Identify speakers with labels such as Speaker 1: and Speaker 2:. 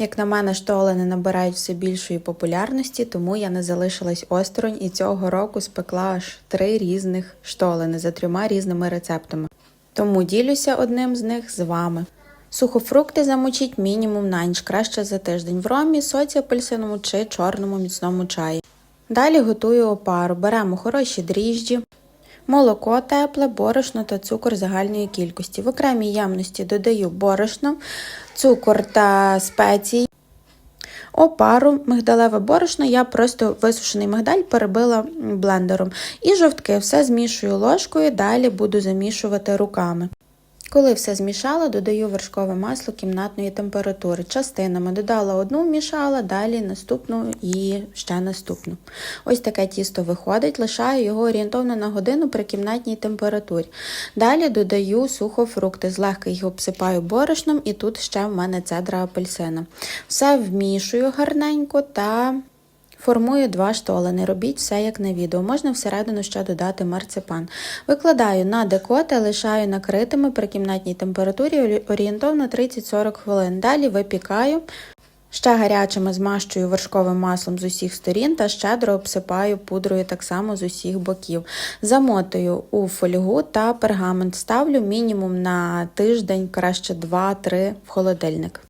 Speaker 1: Як на мене, штолени набирають все більшої популярності, тому я не залишилась осторонь і цього року спекла аж три різних штолени за трьома різними рецептами. Тому ділюся одним з них з вами. Сухофрукти замочіть мінімум на ніч, краще за тиждень в ромі, соці апельсиновому чи чорному міцному чаї. Далі готую опару. Беремо хороші дріжджі, молоко тепле, борошно та цукор загальної кількості. В окремій ємності додаю борошно, цукор та спеції. Опару, мигдалеве борошно, я просто висушений мигдаль перебила блендером. І жовтки все змішую ложкою, далі буду замішувати руками. Коли все змішала, додаю вершкове масло кімнатної температури. Частинами додала одну, вмішала, далі наступну і ще наступну. Ось таке тісто виходить, лишаю його орієнтовно на годину при кімнатній температурі. Далі додаю сухофрукти, злегка їх обсипаю борошном, і тут ще в мене цедра апельсина. Все вмішую гарненько та Формую два штолени. Робіть все як на відео. Можна всередину ще додати марципан. Викладаю на декоти, лишаю накритими при кімнатній температурі орієнтовно 30-40 хвилин. Далі випікаю. Ще гарячими змащую вершковим маслом з усіх сторін та щедро обсипаю пудрою так само з усіх боків. Замотую у фольгу та пергамент ставлю мінімум на тиждень, краще 2-3 в холодильник.